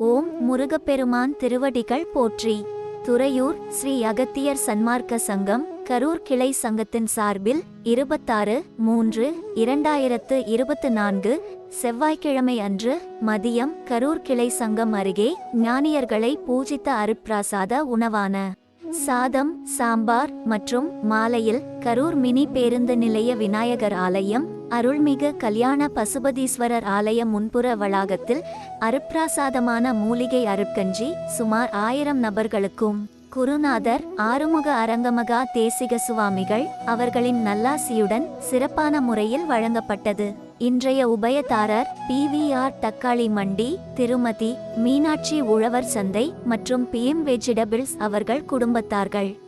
ஓம் முருகப்பெருமான் திருவடிகள் போற்றி. துறையூர் ஸ்ரீ அகத்தியர் சன்மார்க்க சங்கம் கரூர் கிளை சங்கத்தின் சார்பில் இருபத்தாறு மூன்று இரண்டாயிரத்து இருபத்து நான்கு செவ்வாய்க்கிழமை அன்று மதியம் கரூர் கிளை சங்கம் அருகே ஞானியர்களை பூஜித்த அருப்பிரசாத உணவான சாதம் சாம்பார் மற்றும் மாலையில் கரூர் மினி பேருந்து நிலைய விநாயகர் ஆலயம் அருள்மிகு கல்யாண பசுபதீஸ்வரர் ஆலய முன்புற வளாகத்தில் அருட்பிராசாதமான மூலிகை அருட்கஞ்சி சுமார் ஆயிரம் நபர்களுக்கும் குருநாதர் ஆறுமுக அரங்கமகா தேசிக சுவாமிகள் அவர்களின் நல்லாசியுடன் சிறப்பான முறையில் வழங்கப்பட்டது. இன்றைய உபயதாரர் பிவிஆர் தக்காளி மண்டி திருமதி மீனாட்சி உழவர் சந்தை மற்றும் பிஎம் வெஜிடபிள்ஸ் அவர்கள் குடும்பத்தார்கள்.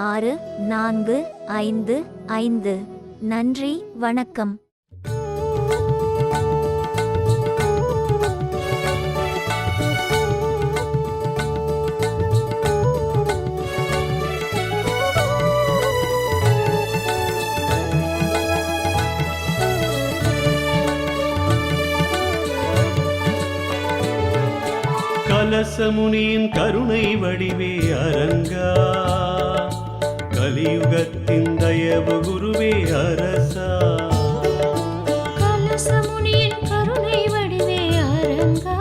ஆறு நான்கு ஐந்து ஐந்து. நன்றி வணக்கம். கலசமுனியின் கருணை வடிவே அரங்கா. கலியுகத்தின் தயவு குருவே அரசா. கலசமுனியின் கருணை வடிவே அரங்கா.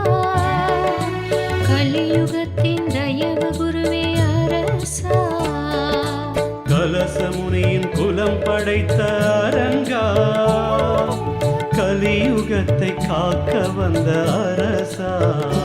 கலியுகத்தின் தயவு குருவே அரசா. கலசமுனியின் குலம் படைத்த அரங்கா. கலியுகத்தை காக்க வந்த அரங்கா